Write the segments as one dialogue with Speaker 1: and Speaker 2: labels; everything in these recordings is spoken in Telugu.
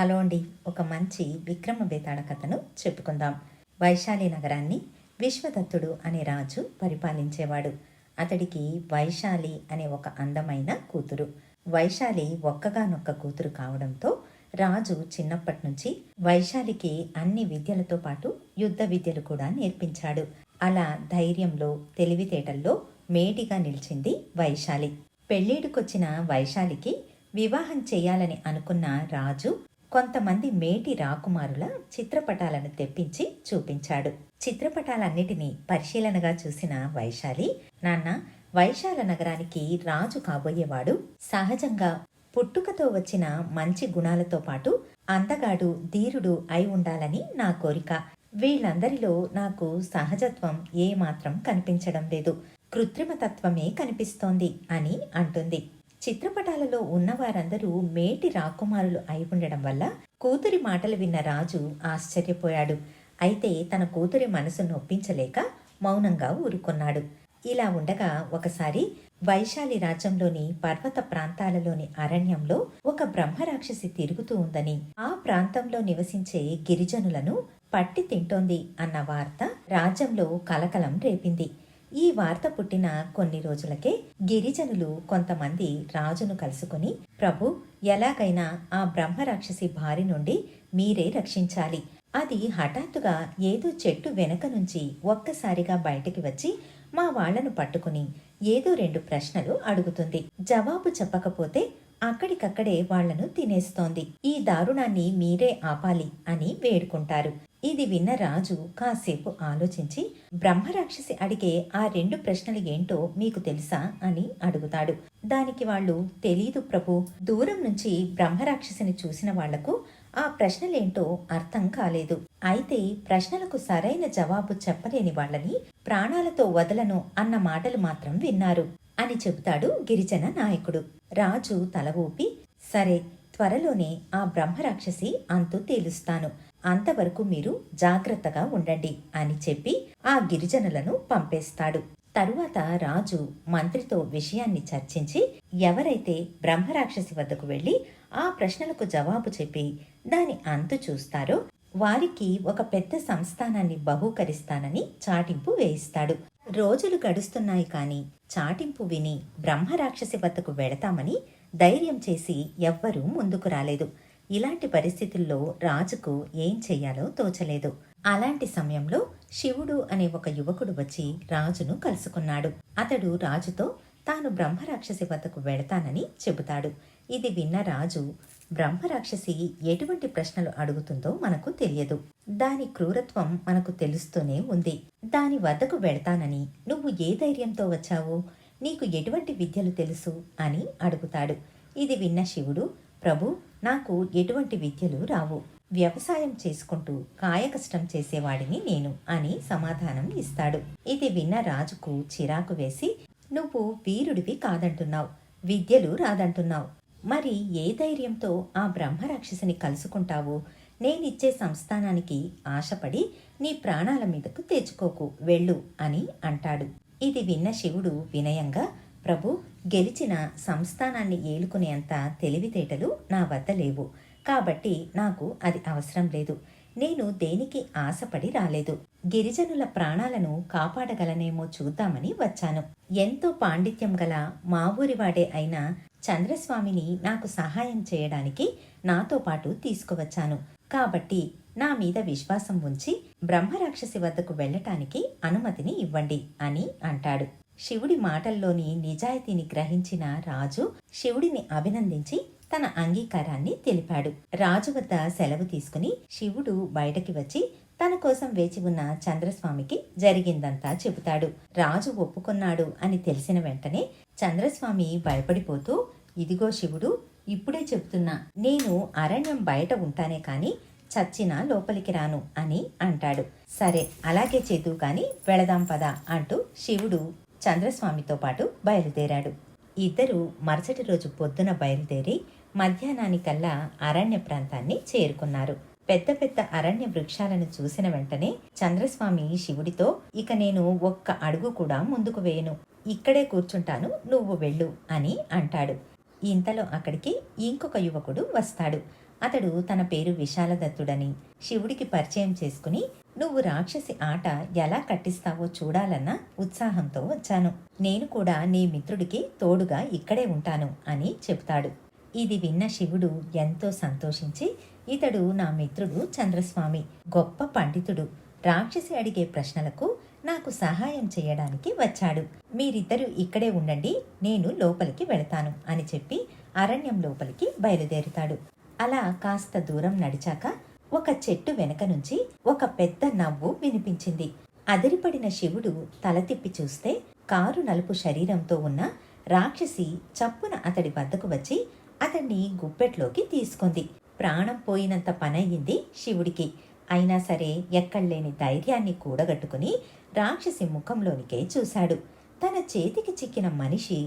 Speaker 1: హలో అండి. ఒక మంచి విక్రమ బేతాళ కథను చెప్పుకుందాం. వైశాలి నగరాన్ని విశ్వదత్తుడు అనే రాజు పరిపాలించేవాడు. అతడికి వైశాలి అనే ఒక అందమైన కూతురు. వైశాలి ఒక్కగానొక్క కూతురు కావడంతో రాజు చిన్నప్పటి నుంచి వైశాలికి అన్ని విద్యలతో పాటు యుద్ధ విద్యలు కూడా నేర్పించాడు. అలా ధైర్యంలో తెలివితేటల్లో మేటిగా నిలిచింది వైశాలి. పెళ్ళిడికొచ్చిన వైశాలికి వివాహం చేయాలని అనుకున్న రాజు కొంతమంది మేటి రాకుమారుల చిత్రపటాలను తెప్పించి చూపించాడు. చిత్రపటాలన్నిటినీ పరిశీలనగా చూసిన వైశాలి నాన్న వైశాల నగరానికి రాజు కాబోయేవాడు. సహజంగా పుట్టుకతో వచ్చిన మంచి గుణాలతో పాటు అందగాడు ధీరుడు అయి ఉండాలని నా కోరిక. వీళ్ళందరిలో నాకు సహజత్వం ఏమాత్రం కనిపించడం లేదు. కృత్రిమతత్వమే కనిపిస్తోంది అని అంటుంది. చిత్రపటాలలో ఉన్నవారందరూ మేటి రాకుమారులు అయి ఉండడం వల్ల కూతురి మాటలు విన్న రాజు ఆశ్చర్యపోయాడు. అయితే తన కూతురి మనసు నొప్పించలేక మౌనంగా ఊరుకున్నాడు. ఇలా ఉండగా ఒకసారి వైశాలి రాజ్యంలోని పర్వత ప్రాంతాలలోని అరణ్యంలో ఒక బ్రహ్మరాక్షసి తిరుగుతూ ఉందని ఆ ప్రాంతంలో నివసించే గిరిజనులను పట్టి తింటోంది అన్న వార్త రాజ్యంలో కలకలం రేపింది. ఈ వార్త పుట్టిన కొన్ని రోజులకే గిరిజనులు కొంతమంది రాజును కలుసుకుని ప్రభు ఎలాగైనా ఆ బ్రహ్మరాక్షసి బారి నుండి మీరే రక్షించాలి. అది హఠాత్తుగా ఏదో చెట్టు వెనక నుంచి ఒక్కసారిగా బయటికి వచ్చి మా వాళ్ళను పట్టుకుని ఏదో రెండు ప్రశ్నలు అడుగుతుంది. జవాబు చెప్పకపోతే అక్కడికక్కడే వాళ్ళను తినేస్తోంది. ఈ దారుణాన్ని మీరే ఆపాలి అని వేడుకుంటారు. ఇది విన్న రాజు కాసేపు ఆలోచించి బ్రహ్మరాక్షసి అడిగే ఆ రెండు ప్రశ్నలు ఏంటో మీకు తెలుసా? అని అడుగుతాడు. దానికి వాళ్ళు తెలీదు ప్రభు దూరం నుంచి బ్రహ్మరాక్షసిని చూసిన వాళ్ళకు ఆ ప్రశ్నలేంటో అర్థం కాలేదు. అయితే ప్రశ్నలకు సరైన జవాబు చెప్పలేని వాళ్ళని ప్రాణాలతో వదలను అన్న మాటలు మాత్రం విన్నారు అని చెబుతాడు గిరిజన నాయకుడు. రాజు తల ఊపి సరే త్వరలోనే ఆ బ్రహ్మరాక్షసి అంతు తేలుస్తాను. అంతవరకు మీరు జాగ్రత్తగా ఉండండి అని చెప్పి ఆ గిరిజనులను పంపేస్తాడు. తరువాత రాజు మంత్రితో విషయాన్ని చర్చించి ఎవరైతే బ్రహ్మరాక్షసి వద్దకు వెళ్ళి ఆ ప్రశ్నలకు జవాబు చెప్పి దాని అంతు చూస్తారో వారికి ఒక పెద్ద సంస్థానాన్ని బహూకరిస్తానని చాటింపు వేయిస్తాడు. రోజులు గడుస్తున్నాయి కాని చాటింపు విని బ్రహ్మరాక్షసి వద్దకు వెడతామని ధైర్యం చేసి ఎవ్వరూ ముందుకు రాలేదు. ఇలాంటి పరిస్థితుల్లో రాజుకు ఏం చెయ్యాలో తోచలేదు. అలాంటి సమయంలో శివుడు అనే ఒక యువకుడు వచ్చి రాజును కలుసుకున్నాడు. అతడు రాజుతో తాను బ్రహ్మరాక్షసి వద్దకు వెళతానని చెబుతాడు. ఇది విన్న రాజు బ్రహ్మరాక్షసి ఎటువంటి ప్రశ్నలు అడుగుతుందో మనకు తెలియదు. దాని క్రూరత్వం మనకు తెలుస్తూనే ఉంది. దాని వద్దకు వెళతానని నువ్వు ఏ ధైర్యంతో వచ్చావు? నీకు ఎటువంటి విద్యలు తెలుసు? అని అడుగుతాడు. ఇది విన్న శివుడు ప్రభు నాకు ఎటువంటి విద్యలు రావు. వ్యవసాయం చేసుకుంటూ కాయకష్టం చేసేవాడిని నేను అని సమాధానం ఇస్తాడు. ఇది విన్న రాజుకు చిరాకు వేసి నువ్వు వీరుడివి కాదంటున్నావు విద్యలు రాదంటున్నావు. మరి ఏ ధైర్యంతో ఆ బ్రహ్మరాక్షసిని కలుసుకుంటావు? నేనిచ్చే సంస్థానానికి ఆశపడి నీ ప్రాణాల మీదకు తెచ్చుకోకు వెళ్ళు అని అంటాడు. ఇది విన్న శివుడు వినయంగా ప్రభు గెలిచిన సంస్థానాన్ని ఏలుకునేంత తెలివితేటలు నా వద్ద లేవు. కాబట్టి నాకు అది అవసరం లేదు. నేను దేనికి ఆశపడి రాలేదు. గిరిజనుల ప్రాణాలను కాపాడగలనేమో చూద్దామని వచ్చాను. ఎంతో పాండిత్యం గల మా ఊరివాడే అయిన చంద్రస్వామిని నాకు సహాయం చేయడానికి నాతో పాటు తీసుకువచ్చాను. కాబట్టి నా మీద విశ్వాసం ఉంచి బ్రహ్మరాక్షసి వద్దకు వెళ్ళటానికి అనుమతిని ఇవ్వండి అని అంటాడు. శివుడి మాటల్లోని నిజాయితీని గ్రహించిన రాజు శివుడిని అభినందించి తన అంగీకారాన్ని తెలిపాడు. రాజు వద్ద సెలవు తీసుకుని శివుడు బయటకి వచ్చి తన కోసం వేచి ఉన్న చంద్రస్వామికి జరిగిందంతా చెబుతాడు. రాజు ఒప్పుకున్నాడు అని తెలిసిన వెంటనే చంద్రస్వామి భయపడిపోతూ ఇదిగో శివుడు ఇప్పుడే చెబుతున్నా. నేను అరణ్యం బయట ఉంటానే కానీ చచ్చినా లోపలికి రాను అని అంటాడు. సరే అలాగే చేద్దు కాని వెళదాం పదా అంటూ శివుడు చంద్రస్వామితో పాటు బయలుదేరాడు. ఇద్దరు మరుసటి రోజు పొద్దున బయలుదేరి మధ్యాహ్నానికల్లా అరణ్య ప్రాంతాన్ని చేరుకున్నారు. పెద్ద పెద్ద అరణ్య వృక్షాలను చూసిన వెంటనే చంద్రస్వామి శివుడితో ఇక నేను ఒక్క అడుగు కూడా ముందుకు వేయను. ఇక్కడే కూర్చుంటాను నువ్వు వెళ్ళు అని అంటాడు. ఇంతలో అక్కడికి ఇంకొక యువకుడు వస్తాడు. అతడు తన పేరు విశాలదత్తుడని శివుడికి పరిచయం చేసుకుని నువ్వు రాక్షసి ఆట ఎలా కట్టిస్తావో చూడాలన్న ఉత్సాహంతో వచ్చాను. నేను కూడా నీ మిత్రుడికి తోడుగా ఇక్కడే ఉంటాను అని చెప్తాడు ఇది విన్న శివుడు ఎంతో సంతోషించి ఇతడు నా మిత్రుడు చంద్రస్వామి గొప్ప పండితుడు. రాక్షసి అడిగే ప్రశ్నలకు నాకు సహాయం చేయడానికి వచ్చాడు. మీరిద్దరూ ఇక్కడే ఉండండి నేను లోపలికి వెళతాను అని చెప్పి అరణ్యం లోపలికి బయలుదేరుతాడు. అలా కాస్త దూరం నడిచాక ఒక చెట్టు వెనక నుంచి ఒక పెద్ద నవ్వు వినిపించింది. అదిరిపడిన శివుడు తల తిప్పి చూస్తే కారు నలుపు శరీరంతో ఉన్న రాక్షసి చప్పున అతడి వద్దకు వచ్చి అతన్ని గుప్పెట్లోకి తీసుకుంది. ప్రాణం పోయినంత పనయ్యింది శివుడికి. అయినా సరే ఎక్కడ్లేని ధైర్యాన్ని కూడగట్టుకుని రాక్షసి ముఖంలోనికే చూశాడు. తన చేతికి చిక్కిన మనిషి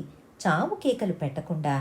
Speaker 1: చావు కేకలు పెట్టకుండా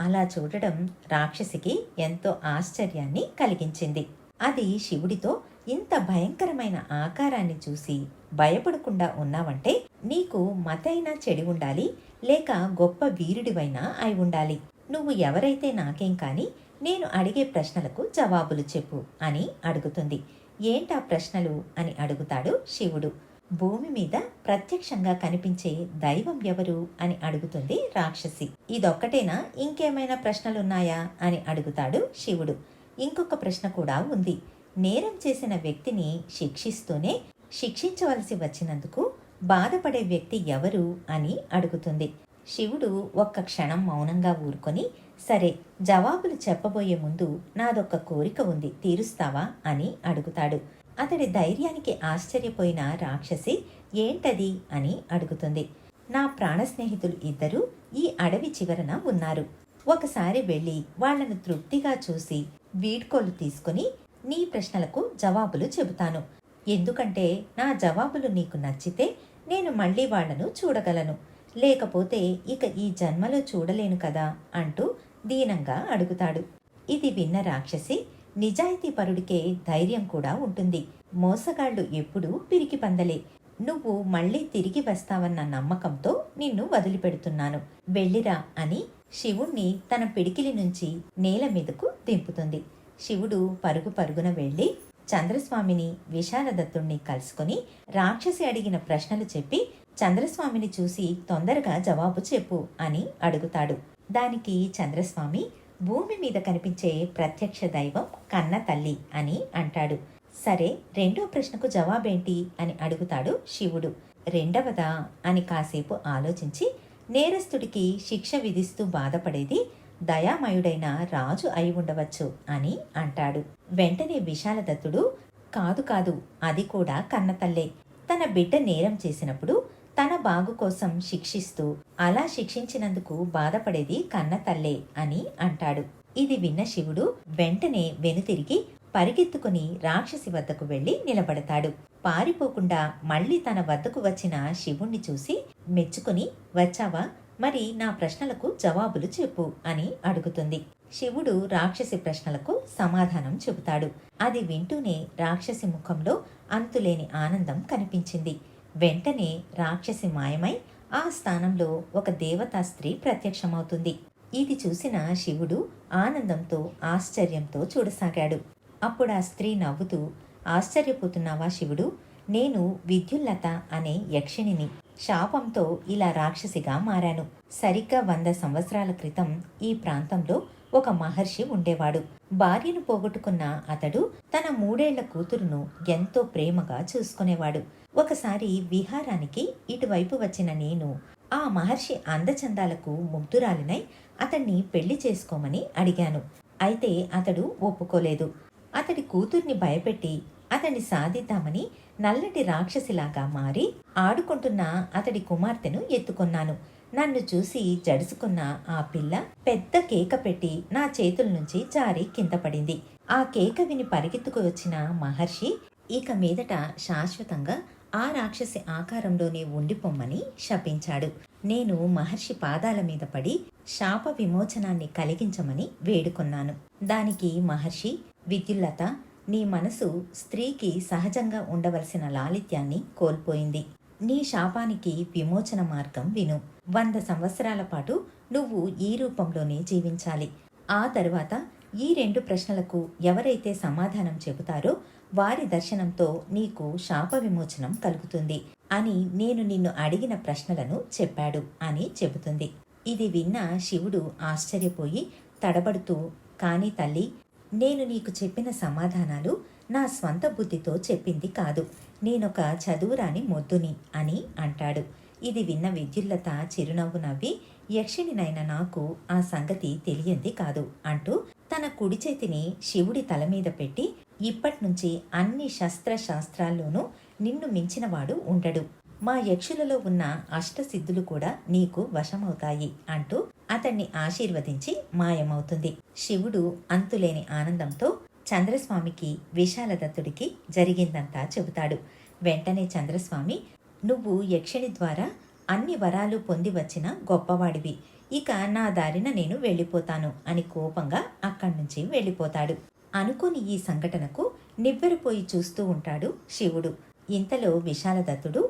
Speaker 1: అలా చూడడం రాక్షసికి ఎంతో ఆశ్చర్యాన్ని కలిగించింది. అది శివుడితో ఇంత భయంకరమైన ఆకారాన్ని చూసి భయపడకుండా ఉన్నావంటే నీకు మతైనా చెడి ఉండాలి లేక గొప్ప వీరుడివైనా అయి ఉండాలి. నువ్వు ఎవరైతే నాకేం కాని నేను అడిగే ప్రశ్నలకు జవాబులు చెప్పు అని అడుగుతుంది. ఏంటా ప్రశ్నలు? అని అడుగుతాడు శివుడు. భూమి మీద ప్రత్యక్షంగా కనిపించే దైవం ఎవరు అని అడుగుతుంది రాక్షసి. ఇదొక్కటేనా? ఇంకేమైనా ప్రశ్నలున్నాయా? అని అడుగుతాడు శివుడు. ఇంకొక ప్రశ్న కూడా ఉంది. నేరం చేసిన వ్యక్తిని శిక్షిస్తూనే శిక్షించవలసి వచ్చినందుకు బాధపడే వ్యక్తి ఎవరు అని అడుగుతుంది. శివుడు ఒక్క క్షణం మౌనంగా ఊరుకొని సరే జవాబులు చెప్పబోయే ముందు నాదొక్క కోరిక ఉంది తీరుస్తావా? అని అడుగుతాడు. అతడి ధైర్యానికి ఆశ్చర్యపోయిన రాక్షసి ఏంటది? అని అడుగుతుంది. నా ప్రాణ స్నేహితులు ఇద్దరు ఈ అడవి చివరన ఉన్నారు. ఒకసారి వెళ్ళి వాళ్ళను తృప్తిగా చూసి వీడ్కోలు తీసుకుని నీ ప్రశ్నలకు జవాబులు చెబుతాను. ఎందుకంటే నా జవాబులు నీకు నచ్చితే నేను మళ్ళీ వాళ్ళను చూడగలను. లేకపోతే ఇక ఈ జన్మలో చూడలేను కదా అంటూ దీనంగా అడుగుతాడు. ఇది విన్న రాక్షసి నిజాయితీ పరుడికే ధైర్యం కూడా ఉంటుంది. మోసగాళ్ళు ఎప్పుడూ పిరికి పందలే. నువ్వు మళ్ళీ తిరిగి వస్తావన్న నమ్మకంతో నిన్ను వదిలిపెడుతున్నాను. వెళ్ళిరా అని శివుణ్ణి తన పిడికిలి నుంచి నేల మీదకు దింపుతుంది. శివుడు పరుగు పరుగున వెళ్ళి చంద్రస్వామిని విశాలదత్తుణ్ణి కలుసుకుని రాక్షసి అడిగిన ప్రశ్నలు చెప్పి చంద్రస్వామిని చూసి తొందరగా జవాబు చెప్పు అని అడుగుతాడు. దానికి చంద్రస్వామి భూమి మీద కనిపించే ప్రత్యక్ష దైవం కన్న తల్లి అని అంటాడు. సరే రెండో ప్రశ్నకు జవాబేంటి అని అడుగుతాడు శివుడు. రెండవదా అని కాసేపు ఆలోచించి నేరస్తుడికి శిక్ష విధిస్తూ బాధపడేది దయామయుడైన రాజు అయి ఉండవచ్చు అని అంటాడు. వెంటనే విశాలదత్తుడు కాదు కాదు అది కూడా కన్నతల్లే తన బిడ్డ నేరం చేసినప్పుడు తన బాగు కోసం శిక్షిస్తూ అలా శిక్షించినందుకు బాధపడేది కన్న తల్లే అని అంటాడు. ఇది విన్న శివుడు వెంటనే వెనుతిరిగి పరిగెత్తుకుని రాక్షసి వద్దకు వెళ్ళి నిలబడతాడు. పారిపోకుండా మళ్ళీ తన వద్దకు వచ్చిన శివుణ్ణి చూసి మెచ్చుకుని వచ్చావా? మరి నా ప్రశ్నలకు జవాబులు చెప్పు అని అడుగుతుంది. శివుడు రాక్షసి ప్రశ్నలకు సమాధానం చెబుతాడు. అది వింటూనే రాక్షసి ముఖంలో అంతులేని ఆనందం కనిపించింది. వెంటనే రాక్షసి మాయమై ఆ స్థానంలో ఒక దేవతా స్త్రీ ప్రత్యక్షమవుతుంది. ఇది చూసిన శివుడు ఆనందంతో ఆశ్చర్యంతో చూడసాగాడు. అప్పుడు ఆ స్త్రీ నవ్వుతూ ఆశ్చర్యపోతున్నావా శివుడు? నేను విద్యుల్లత అనే యక్షిణిని. శాపంతో ఇలా రాక్షసిగా మారాను. సరిగ్గా వంద సంవత్సరాల క్రితం ఈ ప్రాంతంలో ఒక మహర్షి ఉండేవాడు. భార్యను పోగొట్టుకున్న అతడు తన మూడేళ్ళ కూతురును ఎంతో ప్రేమగా చూసుకునేవాడు. ఒకసారి విహారానికి ఇటువైపు వచ్చిన నేను ఆ మహర్షి అందచందాలకు ముగ్ధురాలినై అతన్ని పెళ్ళి చేసుకోమని అడిగాను. అయితే అతడు ఒప్పుకోలేదు. అతడి కూతుర్ని భయపెట్టి అతన్ని సాధిద్దామని నల్లటి రాక్షసిలాగా మారి ఆడుకుంటున్న అతడి కుమార్తెను ఎత్తుకొన్నాను. నన్ను చూసి జడుసుకున్న ఆ పిల్ల పెద్ద కేక పెట్టి నా చేతుల నుంచి జారి కింద పడింది. ఆ కేక విని పరిగెత్తుకు వచ్చిన మహర్షి ఇక మీదట శాశ్వతంగా ఆ రాక్షసి ఆకారంలోనే ఉండిపోమ్మని శపించాడు. నేను మహర్షి పాదాల మీద పడి శాప విమోచనాన్ని కలిగించమని వేడుకొన్నాను. దానికి మహర్షి విద్యుల్లత నీ మనసు స్త్రీకి సహజంగా ఉండవలసిన లాలిత్యాన్ని కోల్పోయింది. నీ శాపానికి విమోచన మార్గం విను. వంద సంవత్సరాల పాటు నువ్వు ఈ రూపంలోనే జీవించాలి. ఆ తరువాత ఈ రెండు ప్రశ్నలకు ఎవరైతే సమాధానం చెబుతారో వారి దర్శనంతో నీకు శాప విమోచనం కలుగుతుంది అని నేను నిన్ను అడిగిన ప్రశ్నలను చెప్పాడు అని చెబుతుంది. ఇది విన్న శివుడు ఆశ్చర్యపోయి తడబడుతూ కాని తల్లి నేను నీకు చెప్పిన సమాధానాలు నా స్వంత బుద్ధితో చెప్పింది కాదు. నేనొక చదువురాని మొద్దుని అని అంటాడు. ఇది విన్న విద్యుల్లత చిరునవ్వు నవ్వి యక్షిణినైన నాకు ఆ సంగతి తెలియంది కాదు అంటూ తన కుడి చేతిని శివుడి తల మీద పెట్టి ఇప్పట్నుంచి అన్ని శస్త్రశాస్త్రాల్లోనూ నిన్ను మించినవాడు ఉండడు. మా యక్షులలో ఉన్న అష్టసిద్ధులు కూడా నీకు వశమవుతాయి అంటూ అతన్ని ఆశీర్వదించి మాయమవుతుంది. శివుడు అంతులేని ఆనందంతో చంద్రస్వామికి విశాలదత్తుడికి జరిగిందంతా చెబుతాడు. వెంటనే చంద్రస్వామి నువ్వు యక్షిణి ద్వారా అన్ని వరాలు పొంది వచ్చిన గొప్పవాడివి. ఇక నా దారిన నేను వెళ్ళిపోతాను అని కోపంగా అక్కడి నుంచి వెళ్ళిపోతాడు. అనుకోని ఈ సంఘటనకు నివ్వెరపోయి చూస్తూ ఉంటాడు శివుడు. ఇంతలో విశాలదత్తుడు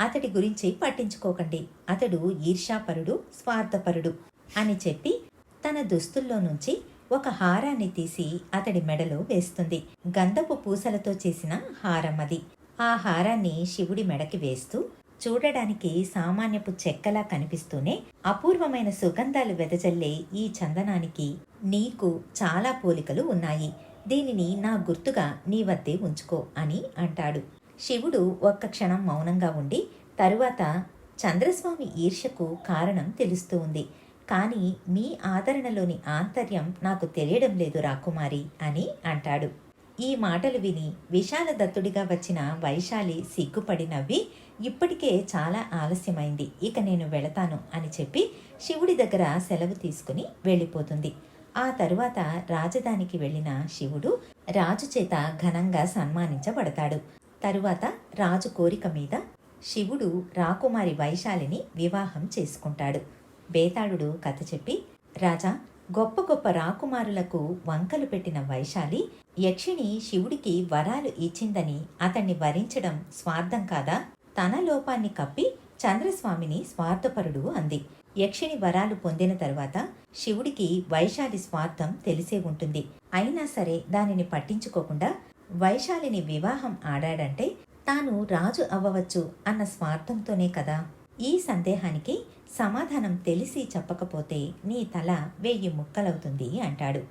Speaker 1: అతడి గురించి పట్టించుకోకండి. అతడు ఈర్ష్యాపరుడు స్వార్థపరుడు అని చెప్పి తన దుస్తుల్లో నుంచి ఒక హారాన్ని తీసి అతడి మెడలో వేస్తుంది. గంధపు పూసలతో చేసిన హారం అది ఆ హారాన్ని శివుడి మెడకి వేస్తూ చూడడానికి సామాన్యపు చెక్కలా కనిపిస్తూనే అపూర్వమైన సుగంధాలు వెదజల్లే ఈ చందనానికి నీకు చాలా పోలికలు ఉన్నాయి. దీనిని నా గుర్తుగా నీ వద్దే ఉంచుకో అని అంటాడు. శివుడు ఒక్క క్షణం మౌనంగా ఉండి తరువాత చంద్రస్వామి ఈర్ష్యకు కారణం తెలుస్తూ ఉంది. కానీ మీ ఆదరణలోని ఆంతర్యం నాకు తెలియడం లేదు రాకుమారి అని అంటాడు. ఈ మాటలు విని విశాల దత్తుడిగా వచ్చిన వైశాలి సిగ్గుపడి నవ్వి ఇప్పటికే చాలా ఆలస్యమైంది. ఇక నేను వెళతాను అని చెప్పి శివుడి దగ్గర సెలవు తీసుకుని వెళ్ళిపోతుంది. ఆ తరువాత రాజధానికి వెళ్ళిన శివుడు రాజు చేత ఘనంగా సన్మానించబడతాడు. తరువాత రాజు కోరిక మీద శివుడు రాకుమారి వైశాలిని వివాహం చేసుకుంటాడు. బేతాళుడు కథ చెప్పి రాజా గొప్ప గొప్ప రాకుమారులకు వంకలు పెట్టిన వైశాలి యక్షిణి శివుడికి వరాలు ఇచ్చిందని అతన్ని వరించడం స్వార్థం కాదా? తన లోపాన్ని కప్పి చంద్రస్వామిని స్వార్థపరుడు అంది. యక్షిణి వరాలు పొందిన తరువాత శివుడికి వైశాలి స్వార్థం తెలిసే ఉంటుంది. అయినా సరే దానిని పట్టించుకోకుండా వైశాలిని వివాహం ఆడాడంటే తాను రాజు అవ్వవచ్చు అన్న స్వార్థంతోనే కదా? ఈ సందేహానికి సమాధానం తెలిసి చెప్పకపోతే నీ తల వెయ్యి ముక్కలవుతుంది అంటాడు.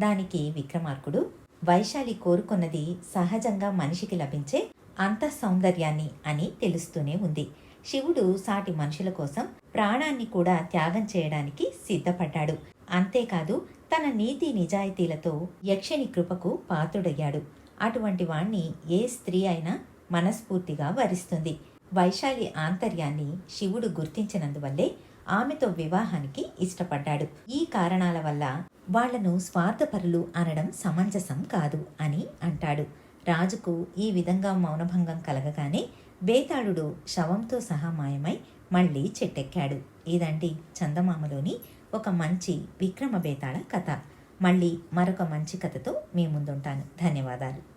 Speaker 1: దానికి విక్రమార్కుడు వైశాలి కోరుకున్నది సహజంగా మనిషికి లభించే అంత సౌందర్యాన్ని అని తెలుస్తూనే ఉంది. శివుడు సాటి మనుషుల కోసం ప్రాణాన్ని కూడా త్యాగం చేయడానికి సిద్ధపడ్డాడు. అంతేకాదు తన నీతి నిజాయితీలతో యక్షిని కృపకు పాత్రుడయ్యాడు. అటువంటి వాణ్ణి ఏ స్త్రీ అయినా మనస్ఫూర్తిగా వరిస్తుంది. వైశాలి ఆంతర్యాన్ని శివుడు గుర్తించినందువల్లే ఆమెతో వివాహానికి ఇష్టపడ్డాడు. ఈ కారణాల వల్ల వాళ్ళను స్వార్థపరులు అనడం సమంజసం కాదు అని అంటాడు. రాజుకు ఈ విధంగా మౌనభంగం కలగగానే బేతాళుడు శవంతో సహా మాయమై మళ్ళీ చెట్టెక్కాడు. ఇదండి చందమామలోని ఒక మంచి విక్రమ బేతాళ కథ. మళ్ళీ మరొక మంచి కథతో మీ ముందుంటాను. ధన్యవాదాలు.